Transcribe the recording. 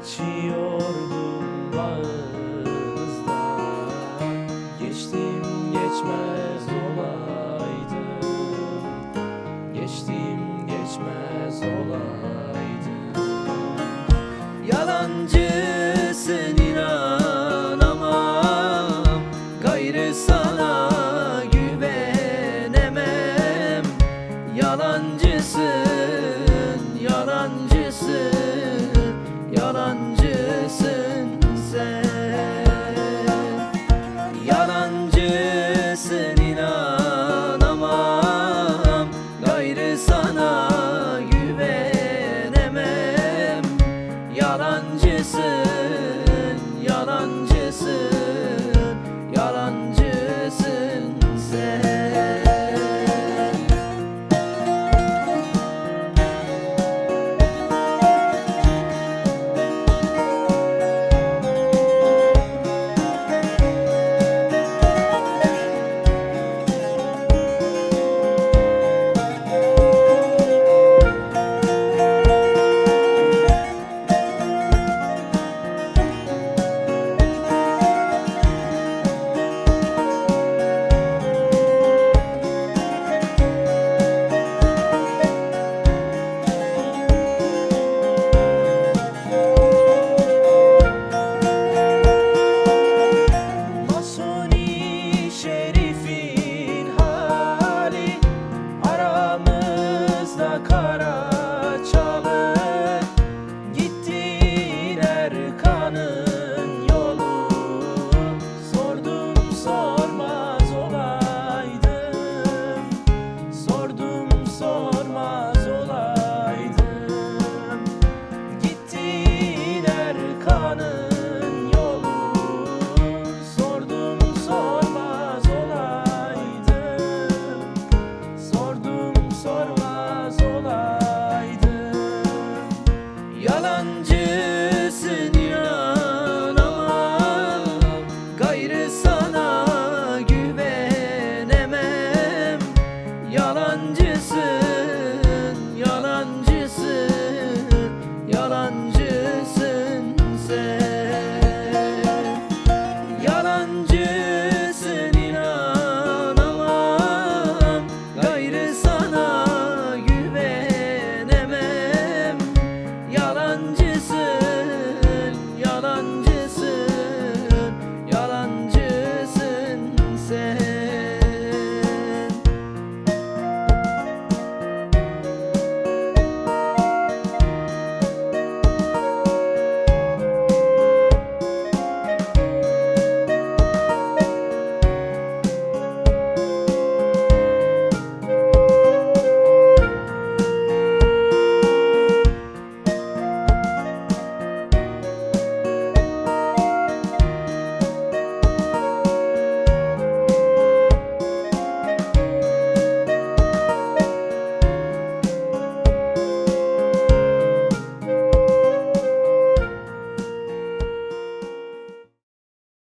geçiyordum bağımızdan Geçtim geçmez olaydım Geçtim geçmez olaydım Yalancısın inanamam. Gayrı sana güvenemem. Yalancısın